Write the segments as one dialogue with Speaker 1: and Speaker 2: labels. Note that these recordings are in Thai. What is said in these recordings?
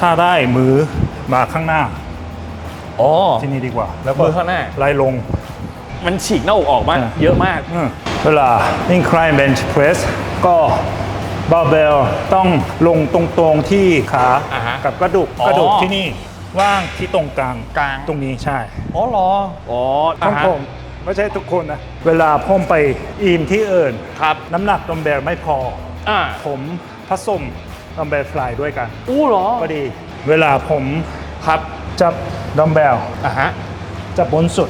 Speaker 1: ถ้าได้มือมาข้างหน้า
Speaker 2: อ๋อ
Speaker 1: ที่นี่ดีกว่า แล้วก็
Speaker 2: มือข้างหน้า
Speaker 1: ไล่ลง
Speaker 2: มันฉีกหน้าอกออกมาก
Speaker 1: อะ
Speaker 2: เยอะมาก
Speaker 1: อืมเวลา incline bench press ก็บาร์เบลต้องลงตรงๆที่ขา
Speaker 2: อ่าฮะ
Speaker 1: กับกระดูก
Speaker 2: อ๋อ
Speaker 1: กระดูกที่นี่ว่างที่ตรงกลาง
Speaker 2: กลาง
Speaker 1: ตรงนี้ใช่
Speaker 2: อ๋อเหรออ๋อ
Speaker 1: ข
Speaker 2: อะ
Speaker 1: อง
Speaker 2: ฮะ
Speaker 1: ผมไม่ใช่ทุกคนนะ เวลาผมไปอีมที่อื่น
Speaker 2: ครับ
Speaker 1: น้ำหนักดัมเบลไม่พอ
Speaker 2: อ่า
Speaker 1: ผมผสม ดัมเบลฟลายด้วยกัน
Speaker 2: อู้เหรอ
Speaker 1: ก็ดี เวลาผม
Speaker 2: ครับ
Speaker 1: จับดัมเบล
Speaker 2: อะฮะ
Speaker 1: จับบนสุด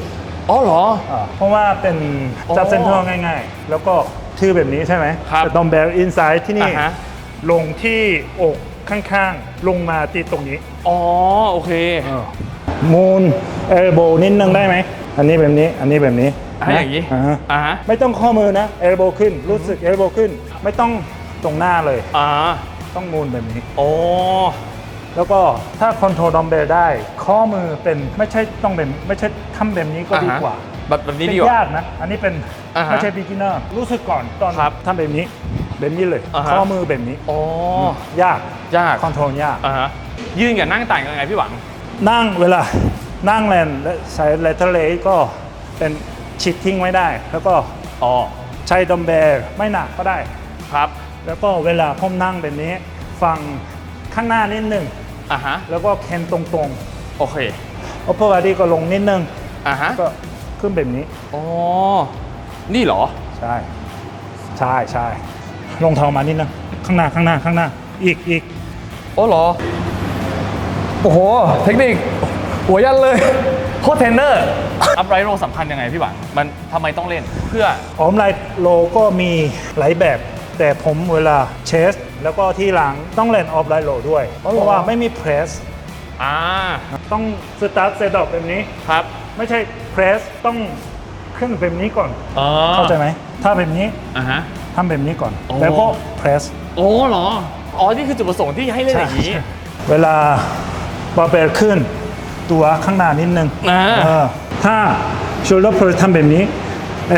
Speaker 2: อ๋อเหรอ
Speaker 1: อ่าเพราะว่าเป็นจับ
Speaker 2: อ๋อ
Speaker 1: เซนเตอร์ง่ายๆ แล้วก็ทื่อแบบนี้ใช่ไหม
Speaker 2: ครับ
Speaker 1: แต่ดัมเบลอินไซด์ที่นี่
Speaker 2: อ่าฮะ
Speaker 1: ลงที่อกข้างๆ ลงมาตีตรงนี้
Speaker 2: อ๋อ โอเค
Speaker 1: มูนเอลโบนิดนึงได้ไหม อันนี้แบบนี้ อันนี้แบบนี้
Speaker 2: อะอย่างนี้
Speaker 1: นี้
Speaker 2: อ่าฮะ
Speaker 1: ไม่ต้องข้อมือนะเอลโบขึ้น รู้สึกเอลโบขึ้น ไม่ต้องตรงหน้าเลย
Speaker 2: อ่า
Speaker 1: ต้องมูนแบบนี้
Speaker 2: โอ้
Speaker 1: แล้วก็ถ้าคอนโทรลดัมเบลได้ ข้อมือเป็นไม่ใช่ต้องเป็นไม่ใช่ทำแบบนี้ก็ดีกว่า
Speaker 2: แบบแบบนี้
Speaker 1: เป็น
Speaker 2: ดีกว่า
Speaker 1: ยากนะ อันนี้เป็น
Speaker 2: อ่าฮะ
Speaker 1: ไม่ใช่ beginner รู้สึกก่อนตอน
Speaker 2: ครับ
Speaker 1: ทำแบบนี้แบบนี้เลย
Speaker 2: อ่าฮะ
Speaker 1: ข้อมือแบบนี้
Speaker 2: อ๋อ
Speaker 1: ยาก
Speaker 2: ยาก
Speaker 1: คอนโทรลยาก
Speaker 2: อ่าฮะยืนกับนั่งต่างกันยังไงพี่หวัง
Speaker 1: นั่งเวลานั่งแลนและใช้เลเทอร์เลก็เป็นชิดทิ้งไว้ได้ แล้วก็
Speaker 2: อ๋อ
Speaker 1: ใช้ดัมเบลไม่หนักก็ได้
Speaker 2: ครับ
Speaker 1: แล้วก็เวลาผมนั่งแบบนี้ ฟังข้างหน้านิดนึง
Speaker 2: อ่าฮะ
Speaker 1: แล้วก็แคนตรง
Speaker 2: โอเค
Speaker 1: ๆ upper body ก็ลงนิดนึง
Speaker 2: อ่าฮะ
Speaker 1: ก็ขึ้นแบบนี้
Speaker 2: อ๋อ นี่เหรอ
Speaker 1: ใช่ ใช่ใช่ลงเท้ามานิดนึงข้างหน้าข้างหน้าข้างหน้า อีกอีก
Speaker 2: โอ้เหรอ โอ้โห เทคนิค หัวยันเลย โคตรเทรนเนอร์ อัพไรโรสำคัญยังไงพี่หวัง มันทำไมต้องเล่น เพื่อ
Speaker 1: ออมไลน์โลก็มีหลายแบบ แต่ผมเวลาเชส แล้วก็ที่หลังต้องเล่นออฟไลน์โลด้วย
Speaker 2: อ๋อเหรอ
Speaker 1: เพราะว่าไม่มีเพรส
Speaker 2: อ่า
Speaker 1: ต้องสตาร์ทเซตอแบบนี้
Speaker 2: ครับ
Speaker 1: ไม่ใช่เพรสต้องขึ้นแบบนี้ก่อน
Speaker 2: อ๋อ
Speaker 1: เข้าใจไหม ถ้าแบบนี้
Speaker 2: อ่าฮะ
Speaker 1: ทำแบบนี้ก่อน
Speaker 2: โอ้
Speaker 1: แล้วก็เพรส
Speaker 2: โอ้เหรอ อ๋อ นี่คือจุดประสงค์ที่ให้เล่นอย่างนี้
Speaker 1: เวลาบาร์เบลขึ้น ตัวข้างหน้านิดนึง
Speaker 2: อ่า
Speaker 1: เออถ้า shoulder press ทำแบบนี้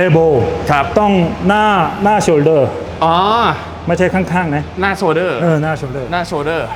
Speaker 1: elbow
Speaker 2: ครับ
Speaker 1: ต้องหน้าหน้า shoulder
Speaker 2: อ๋อ
Speaker 1: ไม่ใช่ข้างๆนะ
Speaker 2: หน้าโชเดอร์
Speaker 1: เออ หน้า shoulder
Speaker 2: หน้าโชเดอร์